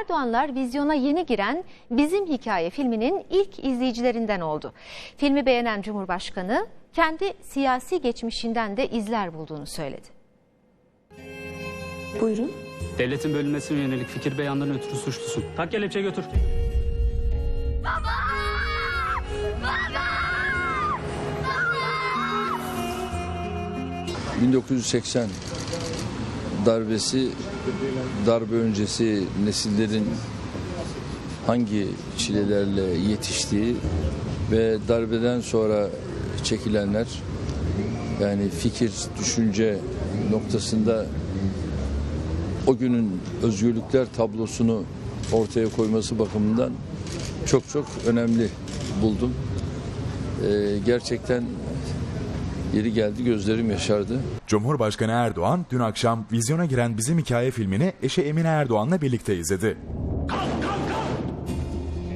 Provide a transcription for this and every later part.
Erdoğanlar vizyona yeni giren Bizim Hikaye filminin ilk izleyicilerinden oldu. Filmi beğenen Cumhurbaşkanı kendi siyasi geçmişinden de izler bulduğunu söyledi. Buyurun. Devletin bölünmesine yönelik fikir beyanından ötürü suçlusun. Tak kelepçe götür. 1980 darbesi, darbe öncesi nesillerin hangi çilelerle yetiştiği ve darbeden sonra çekilenler yani fikir, düşünce noktasında o günün özgürlükler tablosunu ortaya koyması bakımından çok çok önemli buldum. Ee, gerçekten yeri geldi gözlerim yaşardı. Cumhurbaşkanı Erdoğan dün akşam vizyona giren Bizim Hikaye filmini eşi Emine Erdoğan'la birlikte izledi.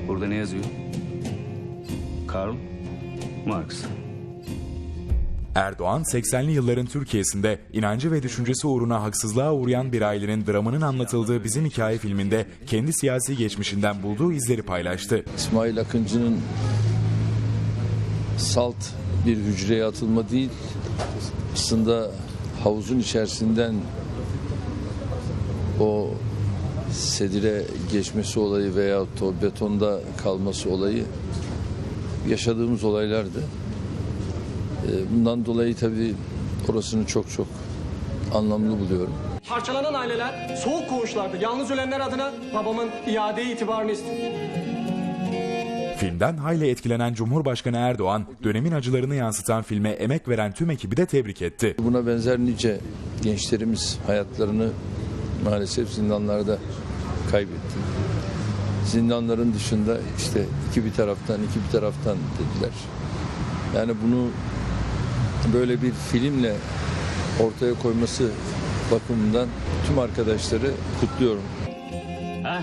Burada ne yazıyor? Karl Marx. Erdoğan 80'li yılların Türkiye'sinde inancı ve düşüncesi uğruna haksızlığa uğrayan bir ailenin dramının anlatıldığı Bizim Hikaye filminde kendi siyasi geçmişinden bulduğu izleri paylaştı. İsmail Akıncı'nın salt bir hücreye atılma değil, aslında havuzun içerisinden o sedire geçmesi olayı veya o betonda kalması olayı yaşadığımız olaylardı. Ee, Bundan dolayı tabii orasını çok çok anlamlı buluyorum. Parçalanan aileler soğuk koğuşlarda yalnız ölenler adına babamın iade itibarını istiyor. Filmden hayli etkilenen Cumhurbaşkanı Erdoğan dönemin acılarını yansıtan filme emek veren tüm ekibi de tebrik etti. Buna benzer nice gençlerimiz hayatlarını maalesef zindanlarda kaybetti. Zindanların dışında işte iki bir taraftan iki bir taraftan dediler. Yani bunu böyle bir filmle ortaya koyması bakımından tüm arkadaşları kutluyorum. Ha?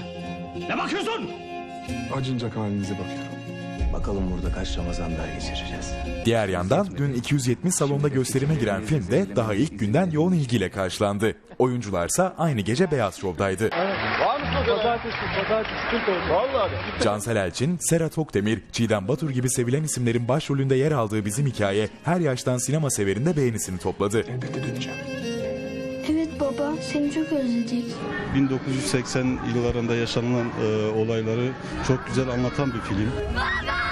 Ne bakıyorsun? acınacak halinize bakıyorum. Bakalım burada kaç Ramazan daha geçireceğiz. Diğer yandan dün 270 salonda gösterime giren film de daha ilk günden yoğun ilgiyle karşılandı. Oyuncularsa aynı gece Beyaz Şov'daydı. Cansel Elçin, Serhat Okdemir, Çiğdem Batur gibi sevilen isimlerin başrolünde yer aldığı bizim hikaye her yaştan sinema severinde beğenisini topladı. Elbette döneceğim. Evet baba, seni çok özledik. 1980 yıllarında yaşanılan e, olayları çok güzel anlatan bir film. Baba!